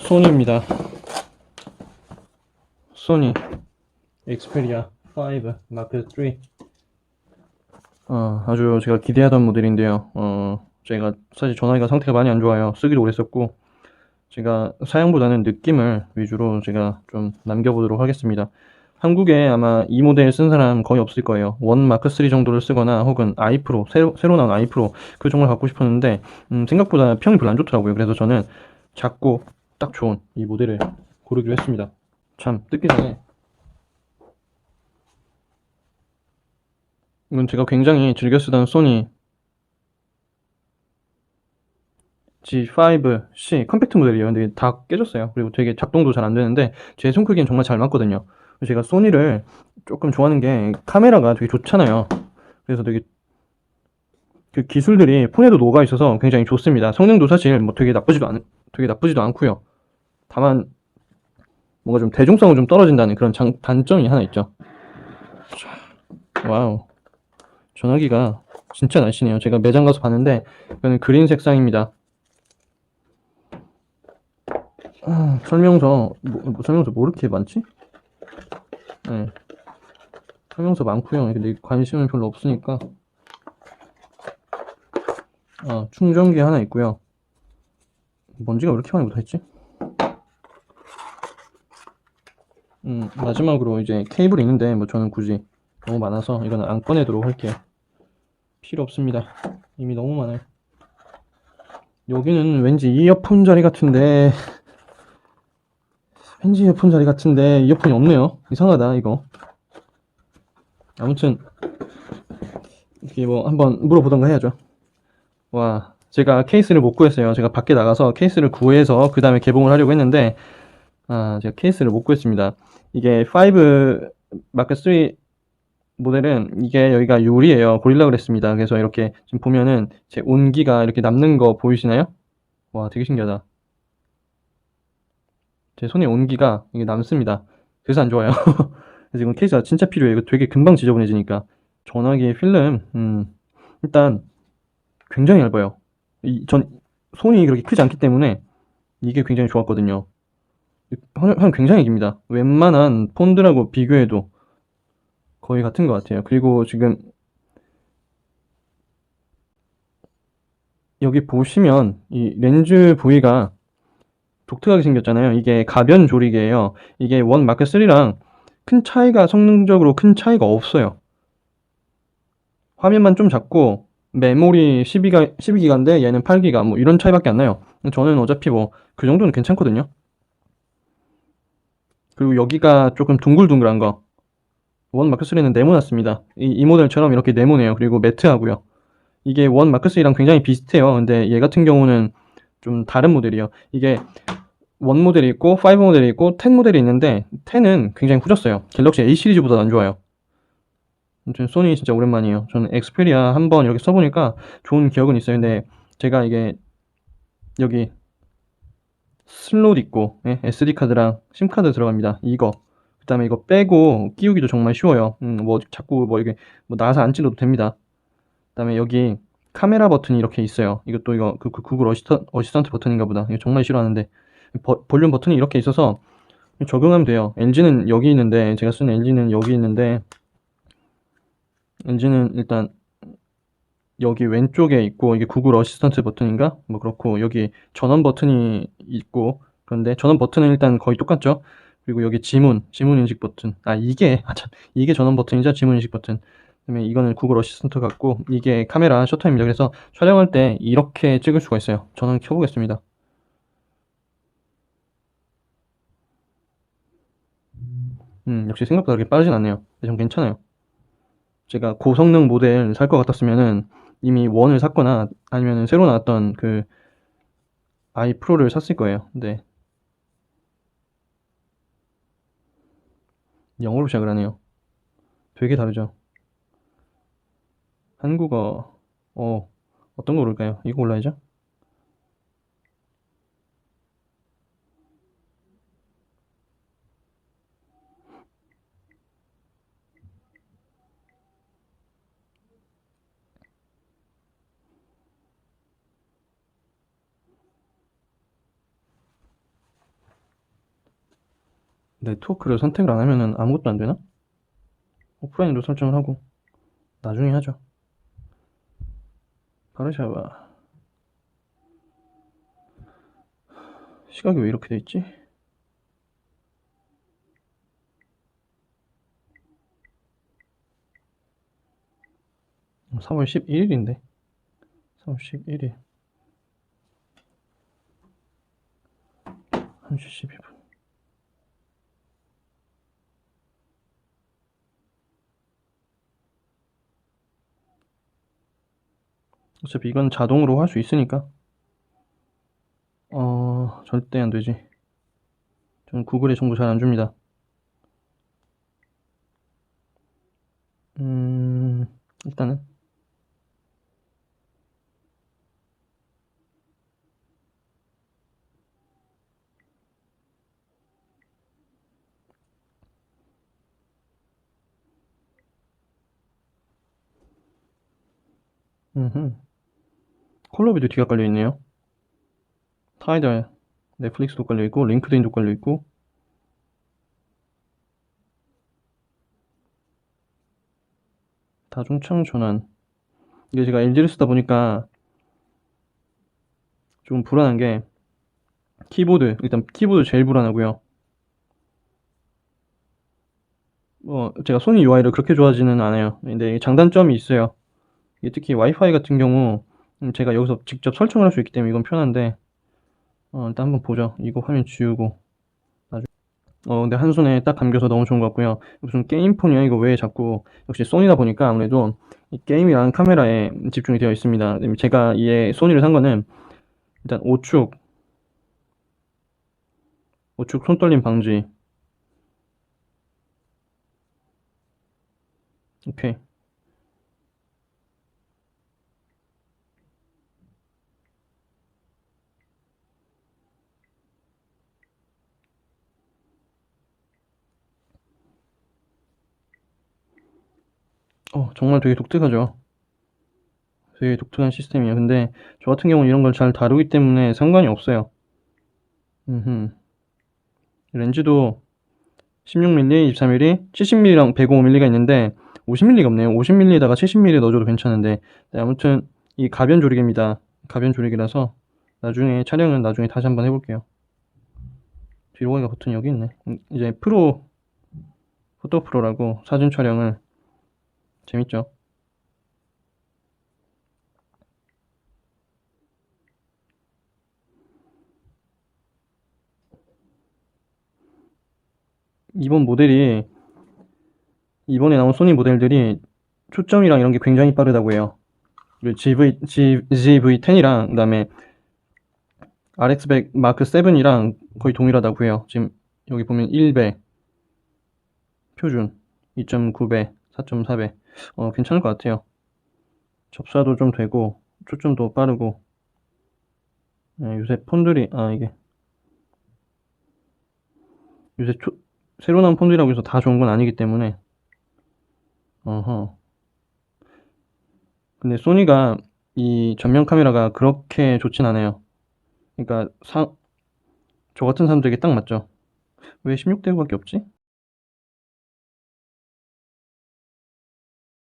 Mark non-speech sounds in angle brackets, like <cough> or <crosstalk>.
소니입니다. 소니 엑스페리아 5 마크 3. 어, 아주 제가 기대하던 모델인데요. 어, 제가 사실 전화기가 상태가 많이 안 좋아요. 쓰기도 오래 썼고 제가 사양보다는 느낌을 위주로 제가 좀 남겨보도록 하겠습니다. 한국에 아마 이 모델 쓴 사람 거의 없을 거예요. 원 마크 3 정도를 쓰거나 혹은 아이 프로 새로 새로 나온 아이 프로 그 정도를 갖고 싶었는데 음, 생각보다 평이 별로 안 좋더라고요. 그래서 저는 작고 딱 좋은 이 모델을 고르기로 했습니다. 참 뜯기 전에 이건 제가 굉장히 즐겨 쓰던 소니 G5C 컴팩트 모델이에요. 근데 다 깨졌어요. 그리고 되게 작동도 잘 안 되는데 제 손 크기엔 정말 잘 맞거든요. 제가 소니를 조금 좋아하는 게 카메라가 되게 좋잖아요. 그래서 되게 그 기술들이 폰에도 녹아 있어서 굉장히 좋습니다. 성능도 사실 뭐 되게 나쁘지도 않, 되게 나쁘지도 않고요. 다만 뭔가 좀 대중성은 좀 떨어진다는 그런 장, 단점이 하나 있죠. 자, 와우. 전화기가 진짜 날씬해요. 제가 매장 가서 봤는데 이거는 그린 색상입니다. 아, 설명서 뭐, 뭐 설명서 뭐 이렇게 많지? 네. 설명서 많고요. 근데 관심은 별로 없으니까 어, 충전기 하나 있고요. 먼지가 왜 이렇게 많이 묻어있지? 음, 마지막으로 이제 케이블이 있는데 뭐 저는 굳이 너무 많아서 이거는 안 꺼내도록 할게요. 필요 없습니다. 이미 너무 많아요. 여기는 왠지 이어폰 자리 같은데 왠지 이어폰 자리 같은데 이어폰이 없네요. 이상하다 이거. 아무튼 이게 뭐 한번 물어보던가 해야죠. 와, 제가 케이스를 못 구했어요. 제가 밖에 나가서 케이스를 구해서 그 다음에 개봉을 하려고 했는데 아, 제가 케이스를 못 구했습니다. 이게 5 마크 3 모델은 이게 여기가 유리예요. 고릴라 그랬습니다. 그래서 이렇게 지금 보면은 제 온기가 이렇게 남는 거 보이시나요? 와, 되게 신기하다. 제 손에 온기가 이게 남습니다. 그래서 안 좋아요. <laughs> 그래서 이건 케이스가 진짜 필요해요. 이거 되게 금방 지저분해지니까. 전화기 필름, 음, 일단 굉장히 얇아요. 이, 전 손이 그렇게 크지 않기 때문에 이게 굉장히 좋았거든요. 한 굉장히 깁니다. 웬만한 폰들하고 비교해도 거의 같은 것 같아요. 그리고 지금 여기 보시면 이 렌즈 부위가 독특하게 생겼잖아요. 이게 가변 조리개예요. 이게 원 마크 3랑 큰 차이가 성능적으로 큰 차이가 없어요. 화면만 좀 작고 메모리 12가 12기가인데 얘는 8기가 뭐 이런 차이밖에 안 나요. 저는 어차피 뭐 그 정도는 괜찮거든요. 그리고 여기가 조금 둥글둥글한 거. 원 마크 3는 네모났습니다. 이, 이 모델처럼 이렇게 네모네요. 그리고 매트하고요. 이게 원 마크 3랑 굉장히 비슷해요. 근데 얘 같은 경우는 좀 다른 모델이에요. 이게 원 모델이 있고 5 모델이 있고 10 모델이 있는데 10은 굉장히 후졌어요. 갤럭시 A 시리즈보다 안 좋아요. 아무튼 소니 진짜 오랜만이에요. 저는 엑스페리아 한번 이렇게 써보니까 좋은 기억은 있어요. 근데 제가 이게 여기 슬롯 있고 예, SD 카드랑 심 카드 들어갑니다. 이거 그다음에 이거 빼고 끼우기도 정말 쉬워요. 음, 뭐 자꾸 뭐 이게 뭐 나와서 안 찔러도 됩니다. 그다음에 여기 카메라 버튼이 이렇게 있어요. 이것도 이거 그, 그 구글 어시스턴, 어시스턴트 버튼인가 보다. 이거 정말 싫어하는데 버, 볼륨 버튼이 이렇게 있어서 적용하면 돼요. 엔진은 여기 있는데 제가 쓰는 엔진은 여기 있는데 엔진은 일단 여기 왼쪽에 있고 이게 구글 어시스턴트 버튼인가? 뭐 그렇고 여기 전원 버튼이 있고 그런데 전원 버튼은 일단 거의 똑같죠. 그리고 여기 지문, 지문 인식 버튼. 아 이게 <laughs> 아, 참, 이게 전원 버튼이죠. 지문 인식 버튼. 그다음에 이거는 구글 어시스턴트 같고 이게 카메라 셔터입니다. 그래서 촬영할 때 이렇게 찍을 수가 있어요. 저는 켜보겠습니다. 음, 역시 생각보다 그렇게 빠르진 않네요. 근데 전 괜찮아요. 제가 고성능 모델 살 것 같았으면은 이미 원을 샀거나 아니면 새로 나왔던 그 아이 프로를 샀을 거예요. 근데 영어로 시작을 하네요. 되게 다르죠. 한국어 어 어떤 거 고를까요? 이거 골라야죠. 네트워크를 선택을 안 하면은 아무것도 안 되나? 오프라인으로 설정을 하고 나중에 하죠. 바르샤바 시각이 왜 이렇게 돼 있지? 어, 3월 11일인데 3월 11일 1시 12분 어차피 이건 자동으로 할 수 있으니까. 어 절대 안 되지. 저는 구글에 정보 잘 안 줍니다. 음 일단은. 음흠. 콜 오브 듀티가 깔려 있네요. 타이달, 넷플릭스도 깔려 있고, 링크드인도 깔려 있고. 다중창 전환. 이게 제가 LG를 쓰다 보니까 좀 불안한 게 키보드, 일단 키보드 제일 불안하고요. 뭐 제가 소니 UI를 그렇게 좋아하지는 않아요. 근데 장단점이 있어요. 특히 와이파이 같은 경우 음, 제가 여기서 직접 설정을 할 수 있기 때문에 이건 편한데 어, 일단 한번 보죠. 이거 화면 지우고 나중 어 근데 한 손에 딱 감겨서 너무 좋은 것 같고요. 무슨 게임폰이야 이거 왜 자꾸 역시 소니다 보니까 아무래도 이 게임이랑 카메라에 집중이 되어 있습니다. 제가 이 소니를 산 거는 일단 오축 오축 손떨림 방지 오케이 어, 정말 되게 독특하죠. 되게 독특한 시스템이에요. 근데 저 같은 경우는 이런 걸 잘 다루기 때문에 상관이 없어요. 음흠. 렌즈도 16mm, 24mm, 70mm랑 105mm가 있는데 50mm가 없네요. 50mm에다가 70mm 넣어줘도 괜찮은데 네, 아무튼 이 가변 조리개입니다. 가변 조리개라서 나중에 촬영은 나중에 다시 한번 해볼게요. 뒤로 가기가 버튼이 여기 있네. 음, 이제 프로 포토 프로라고 사진 촬영을 재밌죠? 이번 모델이 이번에 나온 소니 모델들이 초점이랑 이런 게 굉장히 빠르다고 해요. GV, G, GV10이랑 그다음에 RX100 마크 7이랑 거의 동일하다고 해요. 지금 여기 보면 1배 표준 2.9배 4.4배 어, 괜찮을 것 같아요. 접사도 좀 되고 초점도 빠르고. 네, 요새 폰들이 아 이게. 요새 초, 새로 나온 폰들이라고 해서 다 좋은 건 아니기 때문에. 어허. 근데 소니가 이 전면 카메라가 그렇게 좋진 않아요. 그러니까 사, 저 같은 사람들에게 딱 맞죠. 왜 16대구밖에 없지?